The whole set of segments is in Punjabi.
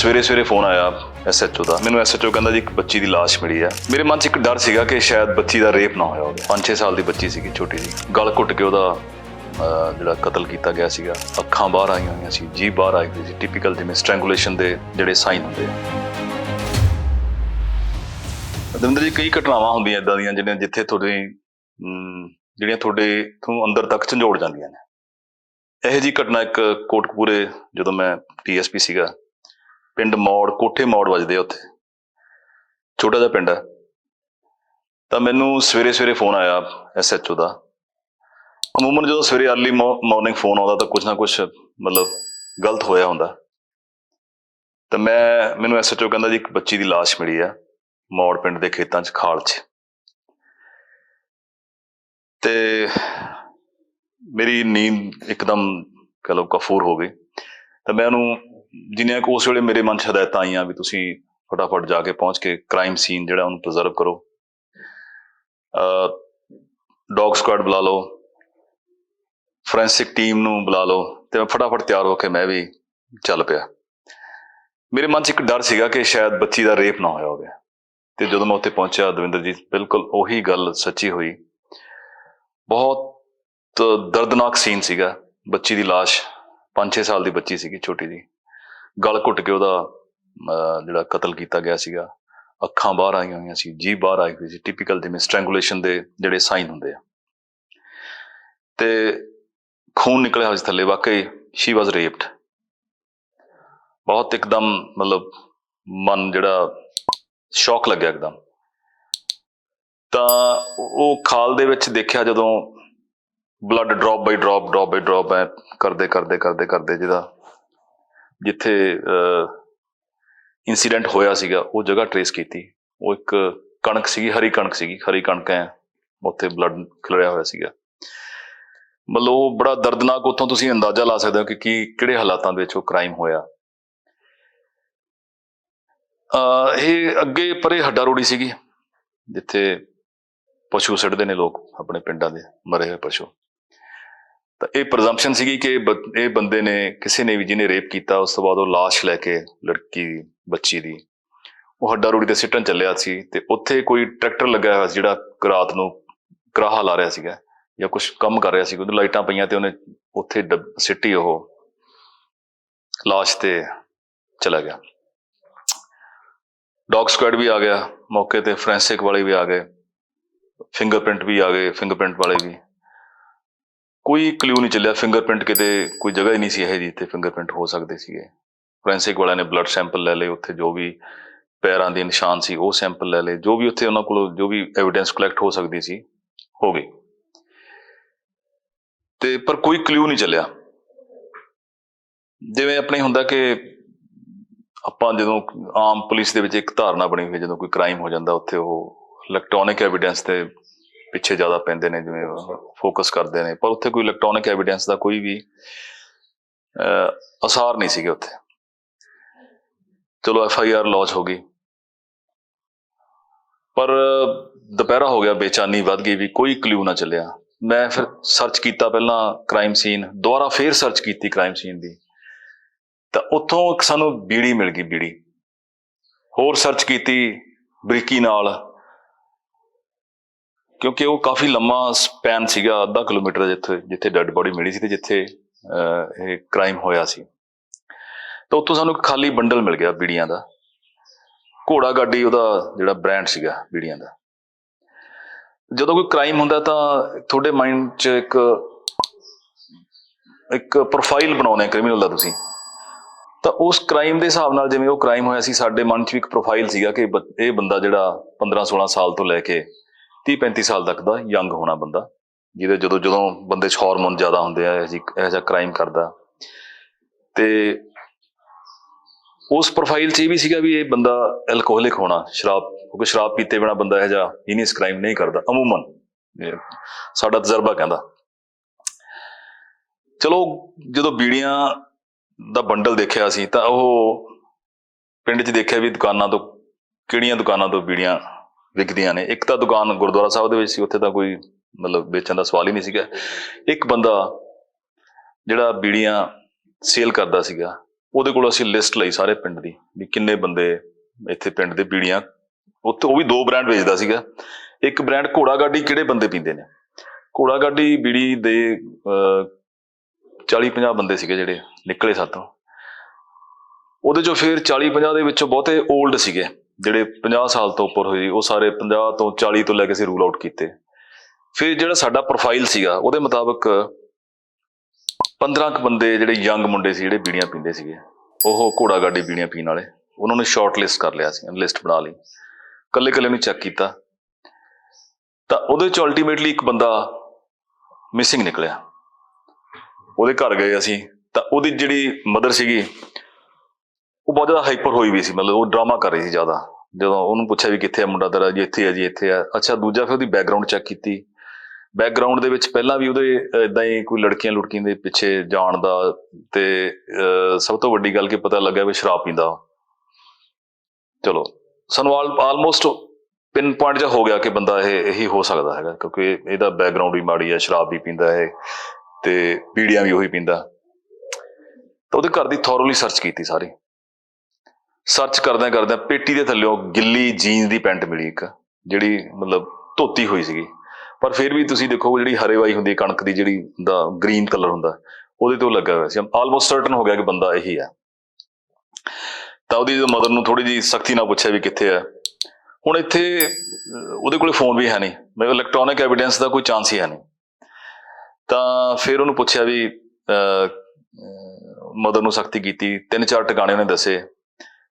ਸਵੇਰੇ ਸਵੇਰੇ ਫੋਨ ਆਇਆ ਐਸਐਚਓ ਦਾ। ਮੈਨੂੰ ਐਸਐਚਓ ਕਹਿੰਦਾ ਜੀ ਇੱਕ ਬੱਚੀ ਦੀ ਲਾਸ਼ ਮਿਲੀ ਆ। ਮੇਰੇ ਮਨ 'ਚ ਇੱਕ ਡਰ ਸੀਗਾ ਕਿ ਸ਼ਾਇਦ ਬੱਚੀ ਦਾ ਰੇਪ ਨਾ ਹੋਇਆ ਹੋਵੇ। 5-6 ਸਾਲ ਦੀ ਬੱਚੀ ਸੀਗੀ, ਛੋਟੀ ਜੀ। ਗਲ ਘੁੱਟ ਕੇ ਉਹਦਾ ਜਿਹੜਾ ਕਤਲ ਕੀਤਾ ਗਿਆ ਸੀਗਾ। ਅੱਖਾਂ ਬਾਹਰ ਆਈਆਂ ਹੋਈਆਂ ਸੀ, ਜੀਭ ਬਾਹਰ ਆਈ ਹੋਈ ਸੀ। ਟਿਪੀਕਲ ਜਿਵੇਂ ਸਟ੍ਰੈਂਗੂਲੇਸ਼ਨ ਦੇ ਜਿਹੜੇ ਸਾਈਨ ਹੁੰਦੇ ਆ। ਦਵਿੰਦਰ ਜੀ, ਕਈ ਘਟਨਾਵਾਂ ਹੁੰਦੀਆਂ ਇਦਾਂ ਦੀਆਂ ਜਿਹੜੀਆਂ ਜਿੱਥੇ ਤੁਹਾਡੇ ਜਿਹੜੀਆਂ ਤੁਹਾਡੇ ਤੋਂ ਅੰਦਰ ਤੱਕ ਝੰਜੋੜ ਜਾਂਦੀਆਂ ਨੇ। ਇਹੋ ਜੀ ਘਟਨਾ ਇੱਕ ਕੋਟਕਪੂਰੇ ਜਦੋਂ ਮੈਂ ਡੀਐਸਪੀ ਸੀਗਾ ਪਿੰਡ ਮੌੜ, ਕੋਠੇ ਮੌੜ ਵੱਜਦੇ ਉੱਥੇ। ਛੋਟਾ ਜਿਹਾ ਪਿੰਡ ਹੈ ਤਾਂ ਮੈਨੂੰ ਸਵੇਰੇ ਸਵੇਰੇ ਫੋਨ ਆਇਆ ਐਸਐਚਓ ਦਾ। ਅਮੂਮਨ ਜਦੋਂ ਸਵੇਰੇ ਅਰਲੀ ਮਾਰਨਿੰਗ ਫੋਨ ਆਉਂਦਾ ਤਾਂ ਕੁਝ ਨਾ ਕੁਝ ਮਤਲਬ ਗਲਤ ਹੋਇਆ ਹੁੰਦਾ। ਤਾਂ ਮੈਂ, ਮੈਨੂੰ ਐਸਐਚਓ ਕਹਿੰਦਾ ਜੀ ਇੱਕ ਬੱਚੀ ਦੀ ਲਾਸ਼ ਮਿਲੀ ਆ ਮੌੜ ਪਿੰਡ ਦੇ ਖੇਤਾਂ 'ਚ, ਖਾਲ 'ਚ। ਤੇ ਮੇਰੀ ਨੀਂਦ ਇੱਕਦਮ ਕਹ ਲਓ ਕਫੂਰ ਹੋ ਗਈ। ਤਾਂ ਮੈਂ ਉਹਨੂੰ ਜਿੰਨੀਆਂ ਕੁ ਉਸ ਵੇਲੇ ਮੇਰੇ ਮਨ 'ਚ ਹਦਾਇਤਾਂ ਆਈਆਂ ਵੀ ਤੁਸੀਂ ਫਟਾਫਟ ਜਾ ਕੇ ਪਹੁੰਚ ਕੇ ਕ੍ਰਾਈਮ ਸੀਨ ਜਿਹੜਾ ਉਹਨੂੰ ਪ੍ਰੀਜ਼ਰਵ ਕਰੋ। ਡੌਗ ਸਕੁਆਡ ਬੁਲਾ ਲਓ। ਫੋਰੈਂਸਿਕ ਟੀਮ ਨੂੰ ਬੁਲਾ ਲਓ ਤੇ ਮੈਂ ਫਟਾਫਟ ਤਿਆਰ ਹੋ ਕੇ ਮੈਂ ਵੀ ਚੱਲ ਪਿਆ। ਮੇਰੇ ਮਨ 'ਚ ਇੱਕ ਡਰ ਸੀਗਾ ਕਿ ਸ਼ਾਇਦ ਬੱਚੀ ਦਾ ਰੇਪ ਨਾ ਹੋਇਆ ਹੋਵੇ। ਤੇ ਜਦੋਂ ਮੈਂ ਉੱਥੇ ਪਹੁੰਚਿਆ, ਦਵਿੰਦਰ ਜੀ, ਬਿਲਕੁਲ ਉਹੀ ਗੱਲ ਸੱਚੀ ਹੋਈ। ਬਹੁਤ ਦਰਦਨਾਕ ਸੀਨ ਸੀਗਾ। ਬੱਚੀ ਦੀ লাশ 5-6 ਸਾਲ ਦੀ ਬੱਚੀ ਸੀਗੀ, ਛੋਟੀ ਜੀ। ਗਲ ਘੁੱਟ ਕੇ ਉਹਦਾ ਜਿਹੜਾ ਕਤਲ ਕੀਤਾ ਗਿਆ ਸੀਗਾ, ਅੱਖਾਂ ਬਾਹਰ ਆਈਆਂ ਹੋਈਆਂ ਸੀ ਜੀ ਬਾਹਰ ਆਈ ਹੋਈ ਸੀ ਟਿਪੀਕਲ ਜਿਵੇਂ ਸਟ੍ਰੈਂਗੂਲੇਸ਼ਨ ਦੇ ਜਿਹੜੇ ਸਾਈਨ ਹੁੰਦੇ ਆ। ਤੇ ਖੂਨ ਨਿਕਲਿਆ ਹੋਇਆ ਸੀ ਥੱਲੇ, ਵਾਕਈ ਸ਼ੀ ਵਾਸ ਰੇਪਡ ਬਹੁਤ ਇੱਕਦਮ, ਮਤਲਬ ਮਨ ਜਿਹੜਾ ਸ਼ੌਕ ਲੱਗਿਆ ਇੱਕਦਮ। ਤਾਂ ਉਹ ਖਾਲ ਦੇ ਵਿੱਚ ਦੇਖਿਆ ਜਦੋਂ blood drop by drop drop by drop ਐ ਕਰਦੇ ਕਰਦੇ ਕਰਦੇ ਕਰਦੇ ਜਿਹਦਾ ਜਿੱਥੇ ਇਨਸੀਡੈਂਟ ਹੋਇਆ ਸੀਗਾ, ਉਹ ਜਗ੍ਹਾ ਟਰੇਸ ਕੀਤੀ। ਉਹ ਇੱਕ ਕਣਕ ਸੀਗੀ, ਹਰੀ ਕਣਕ ਸੀਗੀ। ਹਰੀ ਕਣਕ ਹੈ ਉੱਥੇ ਬਲੱਡ ਖਿਲਰਿਆ ਹੋਇਆ ਸੀਗਾ। ਮਤਲਬ ਉਹ ਬੜਾ ਦਰਦਨਾਕ ਉੱਥੋਂ ਤੁਸੀਂ ਅੰਦਾਜ਼ਾ ਲਾ ਸਕਦੇ ਹੋ ਕਿ ਕੀ, ਕਿਹੜੇ ਹਾਲਾਤਾਂ ਦੇ ਵਿੱਚ ਉਹ ਕ੍ਰਾਈਮ ਹੋਇਆ। ਅਹ, ਇਹ ਅੱਗੇ ਪਰੇ ਹੱਡਾ ਰੋੜੀ ਸੀਗੀ, ਜਿੱਥੇ ਪਸ਼ੂ ਸਿੱਟਦੇ ਨੇ ਲੋਕ, ਆਪਣੇ ਪਿੰਡਾਂ ਦੇ ਮਰੇ ਹੋਏ ਪਸ਼ੂ। ਤਾਂ ਇਹ ਪ੍ਰੈਜ਼ੰਪਸ਼ਨ ਸੀਗੀ ਕਿ ਬ- ਇਹ ਬੰਦੇ ਨੇ ਕਿਸੇ ਨੇ ਵੀ ਜਿਹਨੇ ਰੇਪ ਕੀਤਾ ਉਸ ਤੋਂ ਬਾਅਦ ਉਹ লাশ ਲੈ ਕੇ ਲੜਕੀ ਦੀ ਬੱਚੀ ਦੀ ਉਹ ਹੱਡਾ ਰੋੜੀ ਤੇ ਸਿੱਟਣ ਚੱਲਿਆ ਸੀ ਤੇ ਉੱਥੇ ਕੋਈ ਟਰੈਕਟਰ ਲੱਗਾ ਹੋਇਆ ਸੀ ਜਿਹੜਾ ਰਾਤ ਨੂੰ ਕਰਾਹਾ ਲਾ ਰਿਹਾ ਸੀਗਾ ਜਾਂ ਕੁਝ ਕੰਮ ਕਰ ਰਿਹਾ ਸੀ ਉਹਦੇ ਲਾਈਟਾਂ ਪਈਆਂ ਤੇ ਉਹਨੇ ਉੱਥੇ ਡੱਬ- ਸਿੱਟੀ ਉਹ লাশ ਤੇ ਚਲਾ ਗਿਆ ਡੌਗ ਸਕੁਐਡ ਵੀ ਆ ਗਿਆ ਮੌਕੇ ਤੇ ਫੋਰੈਂਸਿਕ ਵਾਲੇ ਵੀ ਆ ਗਏ ਫਿੰਗਰਪ੍ਰਿੰਟ ਵੀ ਆ ਗਏ ਫਿੰਗਰਪ੍ਰਿੰਟ ਵਾਲੇ ਵੀ ਕੋਈ ਕਲੂ ਨਹੀਂ ਚੱਲਿਆ ਫਿੰਗਰਪ੍ਰਿੰਟ ਕਿਤੇ ਕੋਈ ਜਗ੍ਹਾ ਹੀ ਨਹੀਂ ਸੀ ਇਹ ਜੀ ਤੇ ਫਿੰਗਰਪ੍ਰਿੰਟ ਹੋ ਸਕਦੇ ਸੀਗੇ। ਫੋਰੈਂਸਿਕ ਵਾਲਿਆਂ ਨੇ ਬਲੱਡ ਸੈਂਪਲ ਲੈ ਲਏ, ਉੱਥੇ ਜੋ ਵੀ ਪੈਰਾਂ ਦੇ ਨਿਸ਼ਾਨ ਸੀ, ਉਹ ਸੈਂਪਲ ਲੈ ਲਏ, ਜੋ ਵੀ ਉੱਥੇ ਉਹਨਾਂ ਕੋਲ ਜੋ ਵੀ ਐਵੀਡੈਂਸ ਕਲੈਕਟ ਹੋ ਸਕਦੀ ਸੀ, ਹੋ ਗਈ। ਤੇ ਪਰ ਕੋਈ ਕਲੂ ਨਹੀਂ ਚੱਲਿਆ। ਜਿਵੇਂ ਆਪਣੇ ਹੁੰਦਾ ਕਿ ਆਪਾਂ ਜਦੋਂ ਆਮ ਪੁਲਿਸ ਦੇ ਵਿੱਚ ਇੱਕ ਧਾਰਨਾ ਬਣੀ ਹੋਈ ਜਦੋਂ ਕੋਈ ਕ੍ਰਾਈਮ ਹੋ ਜਾਂਦਾ, ਉੱਥੇ ਉਹ ਇਲੈਕਟ੍ਰੋਨਿਕ ਐਵੀਡੈਂਸ ਤੇ ਪਿੱਛੇ ਜ਼ਿਆਦਾ ਪੈਂਦੇ ਨੇ ਜਿਵੇਂ ਫੋਕਸ ਕਰਦੇ ਨੇ। ਪਰ ਉੱਥੇ ਕੋਈ ਇਲੈਕਟ੍ਰੋਨਿਕ ਐਵੀਡੈਂਸ ਦਾ ਕੋਈ ਵੀ ਅਸਾਰ ਨਹੀਂ ਸੀਗੇ ਉੱਥੇ। ਚਲੋ ਐਫ ਆਈ ਆਰ ਲੌਂਚ ਹੋ ਗਈ। ਪਰ ਦੁਪਹਿਰਾ ਹੋ ਗਿਆ ਬੇਚੈਨੀ ਵੱਧ ਗਈ ਵੀ ਕੋਈ ਕਲੂ ਨਾ ਚੱਲਿਆ। ਮੈਂ ਫਿਰ ਸਰਚ ਕੀਤਾ ਪਹਿਲਾਂ ਕ੍ਰਾਈਮ ਸੀਨ ਦੁਬਾਰਾ ਫੇਰ ਸਰਚ ਕੀਤੀ ਕ੍ਰਾਈਮ ਸੀਨ ਦੀ। ਤਾਂ ਉੱਥੋਂ ਇੱਕ ਸਾਨੂੰ ਬੀੜੀ ਮਿਲ ਗਈ ਬੀੜੀ। ਹੋਰ ਸਰਚ ਕੀਤੀ ਬਰੀਕੀ ਨਾਲ। ਕਿਉਂਕਿ ਉਹ ਕਾਫੀ ਲੰਮਾ ਸਪੈਨ ਸੀਗਾ, ਅੱਧਾ ਕਿਲੋਮੀਟਰ ਜਿੱਥੇ ਜਿੱਥੇ ਡੈੱਡ ਬੋਡੀ ਮਿਲੀ ਸੀ ਤੇ ਜਿੱਥੇ ਇਹ ਕ੍ਰਾਈਮ ਹੋਇਆ ਸੀ। ਤਾਂ ਉੱਥੋਂ ਸਾਨੂੰ ਇੱਕ ਖਾਲੀ ਬੰਡਲ ਮਿਲ ਗਿਆ ਬੀੜੀਆਂ ਦਾ। ਘੋੜਾ ਗਾਡੀ ਉਹਦਾ ਜਿਹੜਾ ਬ੍ਰਾਂਡ ਸੀਗਾ, ਬੀੜੀਆਂ ਦਾ। ਜਦੋਂ ਕੋਈ ਕ੍ਰਾਈਮ ਹੁੰਦਾ ਤਾਂ ਤੁਹਾਡੇ ਮਾਈਂਡ 'ਚ ਇੱਕ ਇੱਕ ਪ੍ਰੋਫਾਈਲ ਬਣਾਉਣਾ ਕ੍ਰਿਮੀਨਲ ਦਾ ਤੁਸੀਂ। ਤਾਂ ਉਸ ਕ੍ਰਾਈਮ ਦੇ ਹਿਸਾਬ ਨਾਲ ਜਿਵੇਂ ਉਹ ਕ੍ਰਾਈਮ ਹੋਇਆ ਸੀ, ਸਾਡੇ ਮਨ 'ਚ ਵੀ ਇੱਕ ਪ੍ਰੋਫਾਈਲ ਸੀਗਾ ਕਿ ਬ- ਇਹ ਬੰਦਾ ਜਿਹੜਾ 15 16 ਸਾਲ ਤੋਂ ਲੈ ਕੇ 30 35 ਸਾਲ ਤੱਕ ਦਾ ਯੰਗ ਹੋਣਾ ਬੰਦਾ, ਜਿਹਦੇ ਜਦੋਂ ਜਦੋਂ ਬੰਦੇ 'ਚ ਹਾਰਮੋਨ ਜ਼ਿਆਦਾ ਹੁੰਦੇ ਆ, ਇਹ ਜਿਹਾ ਕ੍ਰਾਈਮ ਕਰਦਾ। ਤੇ ਉਸ ਪ੍ਰੋਫਾਈਲ 'ਚ ਇਹ ਵੀ ਸੀਗਾ ਵੀ ਇਹ ਬੰਦਾ ਐਲਕੋਹਲਿਕ ਹੋਣਾ, ਸ਼ਰਾਬ, ਕਿਉਂਕਿ ਸ਼ਰਾਬ ਪੀਤੇ ਬਿਨਾ ਬੰਦਾ ਇਹ ਜਿਹਾ ਇਨੀਸ ਕ੍ਰਾਈਮ ਨਹੀਂ ਕਰਦਾ, ਅਮੂਮਨ। ਸਾਡਾ ਤਜਰਬਾ ਕਹਿੰਦਾ। ਚਲੋ, ਜਦੋਂ ਬੀੜੀਆਂ ਦਾ ਬੰਡਲ ਦੇਖਿਆ ਸੀ ਤਾਂ ਉਹ ਪਿੰਡ 'ਚ ਦੇਖਿਆ ਵੀ ਦੁਕਾਨਾਂ ਤੋਂ, ਕਿਹੜੀਆਂ ਦੁਕਾਨਾਂ ਤੋਂ ਬੀੜੀਆਂ ਵਿਕਦੀਆਂ ਨੇ। ਇੱਕ ਤਾਂ ਦੁਕਾਨ ਗੁਰਦੁਆਰਾ ਸਾਹਿਬ ਦੇ ਵਿੱਚ ਸੀ, ਉੱਥੇ ਤਾਂ ਕੋਈ ਮਤਲਬ ਵੇਚਣ ਦਾ ਸਵਾਲ ਹੀ ਨਹੀਂ ਸੀਗਾ। ਇੱਕ ਬੰਦਾ ਜਿਹੜਾ ਬੀੜੀਆਂ ਸੇਲ ਕਰਦਾ ਸੀਗਾ, ਉਹਦੇ ਕੋਲ ਅਸੀਂ ਲਿਸਟ ਲਈ ਸਾਰੇ ਪਿੰਡ ਦੀ ਵੀ ਕਿੰਨੇ ਬੰਦੇ ਇੱਥੇ ਪਿੰਡ ਦੇ ਬੀੜੀਆਂ, ਉੱਥੇ ਉਹ ਵੀ ਦੋ ਬ੍ਰਾਂਡ ਵੇਚਦਾ ਸੀਗਾ। ਇੱਕ ਬ੍ਰਾਂਡ ਘੋੜਾ ਗਾਡੀ ਕਿਹੜੇ ਬੰਦੇ ਪੀਂਦੇ ਨੇ? ਘੋੜਾ ਗਾਡੀ ਬੀੜੀ ਦੇ 40 50 ਬੰਦੇ ਸੀਗੇ ਜਿਹੜੇ ਨਿਕਲੇ ਸਾਤੋਂ। ਉਹਦੇ ਚੋਂ ਫਿਰ 40 50 ਦੇ ਵਿੱਚੋਂ ਬਹੁਤੇ 올ਡ ਸੀਗੇ। ਜਿਹੜੇ 50 ਸਾਲ ਤੋਂ ਉੱਪਰ ਹੋਏ ਉਹ ਸਾਰੇ 50 ਤੋਂ 40 ਤੋਂ ਲੈ ਕੇ ਅਸੀਂ ਰੂਲ ਆਊਟ ਕੀਤੇ। ਫਿਰ ਜਿਹੜਾ ਸਾਡਾ ਪ੍ਰੋਫਾਈਲ ਸੀਗਾ, ਉਹਦੇ ਮੁਤਾਬਕ 15 ਕੁ ਬੰਦੇ ਜਿਹੜੇ ਯੰਗ ਮੁੰਡੇ ਸੀ, ਜਿਹੜੇ ਬੀੜੀਆਂ ਪੀਂਦੇ ਸੀਗੇ, ਉਹ ਘੋੜਾ ਗਾਡੀ ਬੀੜੀਆਂ ਪੀਣ ਵਾਲੇ, ਉਹਨਾਂ ਨੂੰ ਸ਼ਾਰਟ ਲਿਸਟ ਕਰ ਲਿਆ ਸੀ ਲਿਸਟ ਬਣਾ ਲਈ। ਕੱਲੇ ਕੱਲੇ ਨੂੰ ਚੈੱਕ ਕੀਤਾ। ਤਾਂ ਉਹਦੇ ਚ ਅਲਟੀਮੇਟਲੀ ਇੱਕ ਬੰਦਾ ਮਿਸਿੰਗ ਨਿਕਲਿਆ। ਉਹਦੇ ਘਰ ਗਏ ਅਸੀਂ। ਤਾਂ ਉਹਦੀ ਜਿਹੜੀ ਮਦਰ ਸੀਗੀ ਉਹ ਬਹੁਤ ਜ਼ਿਆਦਾ ਹਾਈਪਰ ਹੋਈ ਵੀ ਸੀ ਮਤਲਬ ਉਹ ਡਰਾਮਾ ਕਰ ਰਹੀ ਸੀ ਜ਼ਿਆਦਾ। ਜਦੋਂ ਉਹਨੂੰ ਪੁੱਛਿਆ ਵੀ ਕਿੱਥੇ ਹੈ ਮੁੰਡਾ ਤੇਰਾ ਜੀ ਇੱਥੇ ਆ ਜੀ ਇੱਥੇ ਹੈ ਅੱਛਾ ਦੂਜਾ ਫਿਰ ਉਹਦੀ ਬੈਕਗ੍ਰਾਉਂਡ ਚੈੱਕ ਕੀਤੀ। ਬੈਕਗ੍ਰਾਉਂਡ ਦੇ ਵਿੱਚ ਪਹਿਲਾਂ ਵੀ ਉਹਦੇ ਇਦਾਂ ਹੀ ਕੋਈ ਲੜਕੀਆਂ ਲੁੜਕੀਆਂ ਦੇ ਪਿੱਛੇ ਜਾਣ ਦਾ ਤੇ ਅਹ, ਸਭ ਤੋਂ ਵੱਡੀ ਗੱਲ ਕਿ ਪਤਾ ਲੱਗਿਆ ਵੀ ਸ਼ਰਾਬ ਪੀਂਦਾ ਚਲੋ ਸਾਨੂੰ ਆਲਮੋਸਟ ਪਿਨ ਪੁਆਇੰਟ ਜਿਹਾ ਹੋ ਗਿਆ ਕਿ ਬੰਦਾ ਇਹ ਇਹੀ ਹੋ ਸਕਦਾ ਹੈਗਾ ਕਿਉਂਕਿ ਇਹਦਾ ਬੈਕਗ੍ਰਾਉਂਡ ਵੀ ਮਾੜੀ ਹੈ ਸ਼ਰਾਬ ਵੀ ਪੀਂਦਾ ਹੈ ਤੇ ਪੀੜੀਆਂ ਵੀ ਉਹੀ ਪੀਂਦਾ। ਤਾਂ ਉਹਦੇ ਘਰ ਦੀ ਥੋਰਲੀ ਸਰਚ ਕੀਤੀ ਸਾਰੀ। ਸਰਚ ਕਰਦਿਆਂ ਕਰਦਿਆਂ ਪੇਟੀ ਦੇ ਥੱਲੇੋਂ ਗਿੱਲੀ ਜੀਨਸ ਦੀ ਪੈਂਟ ਮਿਲੀ ਇੱਕ, ਜਿਹੜੀ ਮਤਲਬ ਧੋਤੀ ਹੋਈ ਸੀਗੀ। ਪਰ ਫਿਰ ਵੀ ਤੁਸੀਂ ਦੇਖੋ ਜਿਹੜੀ ਹਰੇਵਾਈ ਹੁੰਦੀ ਕਣਕ ਦੀ ਜਿਹੜੀ ਦਾ ਗ੍ਰੀਨ ਕਲਰ ਹੁੰਦਾ, ਉਹਦੇ ਤੋਂ ਲੱਗਾ ਹੋਇਆ ਸੀ। ਆਲਮੋਸਟ ਸਰਟਨ ਹੋ ਗਿਆ ਕਿ ਬੰਦਾ ਇਹੀ ਹੈ। ਤਾਂ ਉਹਦੀ ਜਦੋਂ ਮਦਰ ਨੂੰ ਥੋੜੀ ਜੀ ਸਖਤੀ ਨਾਲ ਪੁੱਛਿਆ ਵੀ ਕਿੱਥੇ ਹੈ, ਹੁਣ ਇੱਥੇ ਉਹਦੇ ਕੋਲੇ ਫੋਨ ਵੀ ਹੈ ਨਹੀਂ। ਮੇਰੇ ਇਲੈਕਟ੍ਰੋਨਿਕ ਐਵੀਡੈਂਸ ਦਾ ਕੋਈ ਚਾਂਸ ਹੀ ਹੈ ਨਹੀਂ। ਤਾਂ ਫਿਰ ਉਹਨੂੰ ਪੁੱਛਿਆ ਵੀ ਮਦਰ ਨੂੰ ਸਖਤੀ ਕੀਤੀ। ਤਿੰਨ ਚਾਰ ਟਿਕਾਣੇ ਉਹਨੇ ਦੱਸੇ।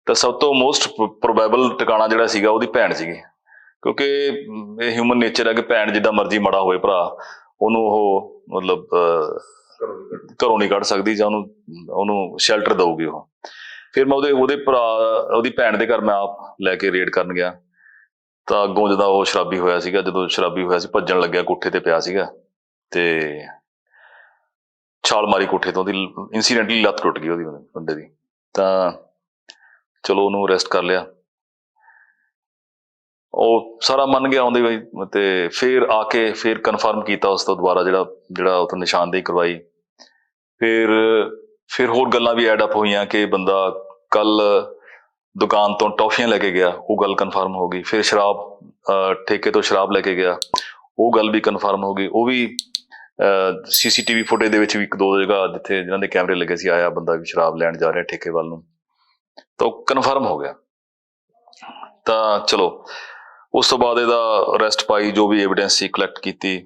ਤਾਂ ਸਭ ਤੋਂ ਮੋਸਟ ਪ੍ਰੋਬੇਬਲ ਟਿਕਾਣਾ ਜਿਹੜਾ ਸੀਗਾ ਉਹਦੀ ਭੈਣ ਸੀਗੀ। ਕਿਉਂਕਿ ਇਹ ਹਿਊਮਨ ਨੇਚਰ ਹੈ ਕਿ ਭੈਣ ਜਿੱਦਾਂ ਮਰਜ਼ੀ ਮਾੜਾ ਹੋਵੇ ਭਰਾ, ਉਹਨੂੰ ਉਹ ਮਤਲਬ ਘਰੋਂ ਨਹੀਂ ਕੱਢ ਸਕਦੀ ਜਾਂ ਉਹਨੂੰ ਉਹਨੂੰ ਸ਼ੈਲਟਰ ਦਊਗੀ ਉਹ। ਫਿਰ ਮੈਂ ਉਹਦੇ ਉਹਦੇ ਭਰਾ, ਉਹਦੀ ਭੈਣ ਦੇ ਘਰ ਮੈਂ ਆਪ ਲੈ ਕੇ ਰੇਡ ਕਰਨ ਗਿਆ। ਤਾਂ ਅੱਗੋਂ ਜਦੋਂ ਉਹ ਸ਼ਰਾਬੀ ਹੋਇਆ ਸੀਗਾ, ਜਦੋਂ ਸ਼ਰਾਬੀ ਹੋਇਆ ਸੀ, ਭੱਜਣ ਲੱਗਿਆ ਕੋਠੇ ਤੇ ਪਿਆ ਸੀਗਾ। ਤੇ ਛਾਲ ਮਾਰੀ ਕੋਠੇ ਤੋਂ, ਉਹਦੀ ਇਨਸੀਡੈਂਟਲੀ ਲੱਤ ਟੁੱਟ ਗਈ ਉਹਦੀ ਬੰਦੇ ਦੀ। ਤਾਂ ਚਲੋ ਉਹਨੂੰ ਅਰੈਸਟ ਕਰ ਲਿਆ। ਉਹ ਸਾਰਾ ਮੰਨ ਗਿਆ ਆਉਂਦੇ ਬਈ ਤੇ ਫਿਰ ਆ ਕੇ ਫਿਰ ਕਨਫਰਮ ਕੀਤਾ ਉਸ ਤੋਂ ਦੁਬਾਰਾ ਜਿਹੜਾ ਜਿਹੜਾ ਉਹ ਤੋਂ ਨਿਸ਼ਾਨਦੇਹੀ ਕਰਵਾਈ। ਫਿਰ ਫਿਰ ਹੋਰ ਗੱਲਾਂ ਵੀ ਐਡ ਅਪ ਹੋਈਆਂ ਕਿ ਬੰਦਾ ਕੱਲ ਦੁਕਾਨ ਤੋਂ ਟੌਫੀਆਂ ਲੈ ਕੇ ਗਿਆ ਉਹ ਗੱਲ ਕਨਫਰਮ ਹੋ ਗਈ। ਫਿਰ ਸ਼ਰਾਬ ਅਹ, ਠੇਕੇ ਤੋਂ ਸ਼ਰਾਬ ਲੈ ਕੇ ਗਿਆ ਉਹ ਗੱਲ ਵੀ ਕਨਫਰਮ ਹੋ ਗਈ। ਉਹ ਵੀ ਸੀਸੀਟੀਵੀ ਫੁਟੇਜ ਦੇ ਵਿੱਚ ਵੀ ਇੱਕ ਦੋ ਜਗ੍ਹਾ ਜਿੱਥੇ ਜਿਨ੍ਹਾਂ ਦੇ ਕੈਮਰੇ ਲੱਗੇ ਸੀ ਆਇਆ ਬੰਦਾ ਵੀ ਸ਼ਰਾਬ ਲੈਣ ਜਾ ਰਿਹਾ ਠੇਕੇ ਵੱਲ ਨੂੰ। ਤਾਂ ਕਨਫਰਮ ਹੋ ਗਿਆ। ਤਾਂ ਚਲੋ, ਉਸ ਤੋਂ ਬਾਅਦ ਇਹਦਾ ਅਰੈਸਟ ਪਾਈ, ਜੋ ਵੀ ਐਵੀਡੈਂਸ ਸੀ ਕਲੈਕਟ ਕੀਤੀ।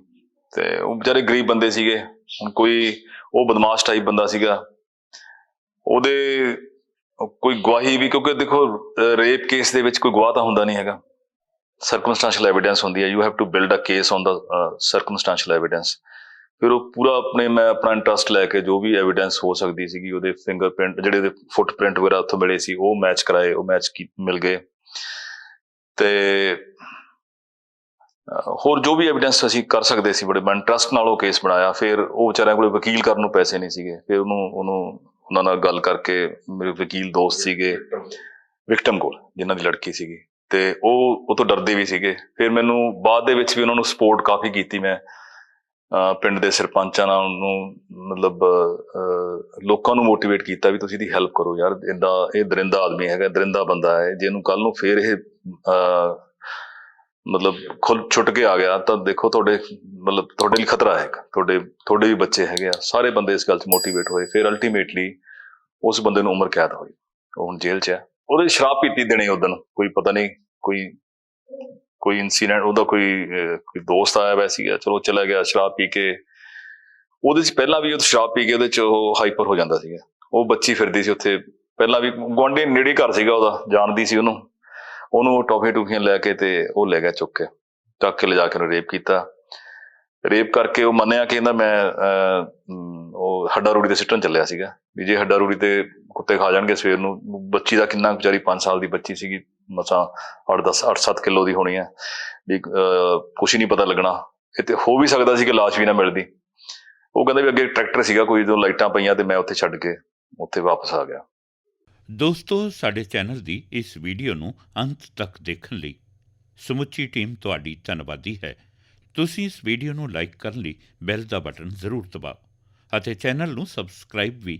ਤੇ ਉਹ ਵਿਚਾਰੇ ਗਰੀਬ ਬੰਦੇ ਸੀਗੇ। ਹੁਣ ਕੋਈ ਉਹ ਬਦਮਾਸ਼ ਟਾਈਪ ਬੰਦਾ ਸੀਗਾ। ਉਹਦੇ ਕੋਈ ਗਵਾਹੀ ਵੀ, ਕਿਉਂਕਿ ਦੇਖੋ ਰੇਪ ਕੇਸ ਦੇ ਵਿੱਚ ਕੋਈ ਗਵਾਹ ਤਾਂ ਹੁੰਦਾ ਨਹੀਂ ਹੈਗਾ। ਸਰਕਮਸਟੈਂਸ਼ੀਅਲ ਐਵੀਡੈਂਸ ਹੁੰਦੀ ਹੈ। You have to build a case on the circumstantial evidence ਫਿਰ ਉਹ ਪੂਰਾ ਆਪਣੇ ਮੈਂ ਆਪਣਾ ਇੰਟਰਸਟ ਲੈ ਕੇ ਜੋ ਵੀ ਐਵੀਡੈਂਸ ਹੋ ਸਕਦੀ ਸੀਗੀ, ਉਹਦੇ ਫਿੰਗਰਪ੍ਰਿੰਟ ਜਿਹੜੇ ਉਹਦੇ ਫੁੱਟਪ੍ਰਿੰਟ ਵਗੈਰਾ ਉੱਥੋਂ ਮਿਲੇ ਸੀ, ਉਹ ਮੈਚ ਕਰਾਏ, ਉਹ ਮੈਚ ਮਿਲ ਗਏ। ਤੇ ਹੋਰ ਜੋ ਵੀ ਐਵੀਡੈਂਸ ਅਸੀਂ ਕਰ ਸਕਦੇ ਸੀ ਬੜੇ, ਮੈਂ ਇੰਟਰਸਟ ਨਾਲ ਉਹ ਕੇਸ ਬਣਾਇਆ, ਫਿਰ ਉਹ ਵਿਚਾਰਿਆਂ ਕੋਲੇ ਵਕੀਲ ਕਰਨ ਨੂੰ ਪੈਸੇ ਨਹੀਂ ਸੀਗੇ, ਫਿਰ ਉਹਨੂੰ ਉਹਨੂੰ, ਉਹਨਾਂ ਨਾਲ ਗੱਲ ਕਰਕੇ ਮੇਰੇ ਵਕੀਲ ਦੋਸਤ ਸੀਗੇ, ਵਿਕਟਮ ਕੋਲ, ਜਿਨ੍ਹਾਂ ਦੀ ਲੜਕੀ ਸੀਗੀ। ਤੇ ਉਹ ਉਹ ਤੋਂ ਡਰਦੇ ਵੀ ਸੀਗੇ। ਫਿਰ ਮੈਨੂੰ ਬਾਅਦ ਦੇ ਵਿੱਚ ਵੀ ਉਹਨਾਂ ਨੂੰ ਸਪੋਰਟ ਕਾਫੀ ਕੀਤੀ ਮੈਂ। ਪਿੰਡ ਦੇ ਸਰਪੰਚਾਂ ਨਾਲ ਉਹਨੂੰ ਮਤਲਬ ਅਹ, ਲੋਕਾਂ ਨੂੰ ਮੋਟੀਵੇਟ ਕੀਤਾ ਵੀ ਤੁਸੀਂ ਇਹਦੀ ਹੈਲਪ ਕਰੋ ਯਾਰ ਇਹਦਾ ਇਹ ਦਰਿੰਦਾ ਆਦਮੀ ਹੈਗਾ ਦਰਿੰਦਾ ਬੰਦਾ ਹੈ ਜੇ ਇਹਨੂੰ ਕੱਲ ਨੂੰ ਫੇਰ ਇਹ ਮਤਲਬ ਖੁੱਲ ਛੁੱਟ ਕੇ ਆ ਗਿਆ ਤਾਂ ਦੇਖੋ ਤੁਹਾਡੇ ਮਤਲਬ ਤੁਹਾਡੇ ਲਈ ਖਤਰਾ ਹੈ ਤੁਹਾਡੇ ਤੁਹਾਡੇ ਵੀ ਬੱਚੇ ਹੈਗੇ ਆ ਸਾਰੇ ਬੰਦੇ ਇਸ ਗੱਲ 'ਚ ਮੋਟੀਵੇਟ ਹੋਏ ਫਿਰ ਅਲਟੀਮੇਟਲੀ ਉਸ ਬੰਦੇ ਨੂੰ ਉਮਰ ਕੈਦ ਹੋਈ ਉਹ ਹੁਣ ਜੇਲ੍ਹ 'ਚ ਹੈ। ਉਹਦੇ ਸ਼ਰਾਬ ਪੀਤੀ ਦੇਣੇ ਉਦੋਂ ਕੋਈ ਪਤਾ ਨਹੀਂ ਕੋਈ ਕੋਈ ਇਨਸੀਡੈਂਟ ਉਹਦਾ ਕੋਈ ਕੋਈ ਦੋਸਤ ਆਇਆ ਵੈ ਸੀਗਾ, ਚਲੋ ਚਲਾ ਗਿਆ ਸ਼ਰਾਬ ਪੀ ਕੇ। ਉਹਦੇ 'ਚ ਪਹਿਲਾਂ ਵੀ ਉਹ ਸ਼ਰਾਬ ਪੀ ਕੇ ਉਹਦੇ 'ਚ ਉਹ ਹਾਈਪਰ ਹੋ ਜਾਂਦਾ ਸੀਗਾ। ਉਹ ਬੱਚੀ ਫਿਰਦੀ ਸੀ ਉੱਥੇ। ਪਹਿਲਾਂ ਵੀ ਗੁਆਂਢੀ ਨੇੜੇ ਘਰ ਸੀਗਾ ਉਹਦਾ, ਜਾਣਦੀ ਸੀ ਉਹਨੂੰ। ਉਹਨੂੰ ਟੌਫੀ ਟੂਫੀਆਂ ਲੈ ਕੇ ਤੇ ਉਹ ਲੈ ਗਿਆ ਚੁੱਕ ਕੇ। ਚੱਕ ਕੇ ਲਿਜਾ ਕੇ ਉਹਨੂੰ ਰੇਪ ਕੀਤਾ। ਰੇਪ ਕਰਕੇ ਉਹ ਮੰਨਿਆ ਕਿ ਕਹਿੰਦਾ ਮੈਂ ਉਹ ਹੱਡਾ ਰੂੜੀ ਤੇ ਸਿੱਟਣ ਚੱਲਿਆ ਸੀਗਾ। ਵੀ ਜੇ ਹੱਡਾ ਰੂੜੀ ਤੇ ਕੁੱਤੇ ਖਾ ਜਾਣਗੇ ਸਵੇਰ ਨੂੰ, ਬੱਚੀ ਦਾ ਕਿੰਨਾ ਵਿਚਾਰੀ 5 ਸਾਲ ਦੀ ਬੱਚੀ ਸੀਗੀ। ਮਸਾਂ 8 10 8 7 ਕਿਲੋ ਦੀ ਹੋਣੀ ਹੈ। ਵੀ ਕੁਝ ਨਹੀਂ ਪਤਾ ਲੱਗਣਾ। ਇੱਥੇ ਹੋ ਵੀ ਸਕਦਾ ਸੀ ਕਿ ਲਾਸ਼ ਵੀ ਨਾ ਮਿਲਦੀ। ਉਹ ਕਹਿੰਦੇ ਵੀ ਅੱਗੇ ਟਰੈਕਟਰ ਸੀਗਾ, ਕੋਈ ਜਦੋਂ ਲਾਈਟਾਂ ਪਈਆਂ ਤੇ ਮੈਂ ਉੱਥੇ ਛੱਡ ਕੇ ਉੱਥੇ ਵਾਪਸ ਆ ਗਿਆ। ਦੋਸਤੋ, ਸਾਡੇ ਚੈਨਲ ਦੀ ਇਸ ਵੀਡੀਓ ਨੂੰ ਅੰਤ ਤੱਕ ਦੇਖਣ ਲਈ ਸਮੁੱਚੀ ਟੀਮ ਤੁਹਾਡੀ ਧੰਨਵਾਦੀ ਹੈ। ਤੁਸੀਂ ਇਸ ਵੀਡੀਓ ਨੂੰ ਲਾਈਕ ਕਰਨ ਲਈ ਬੈਲ ਦਾ ਬਟਨ ਜ਼ਰੂਰ ਦਬਾਓ ਅਤੇ ਚੈਨਲ ਨੂੰ ਸਬਸਕ੍ਰਾਈਬ ਵੀ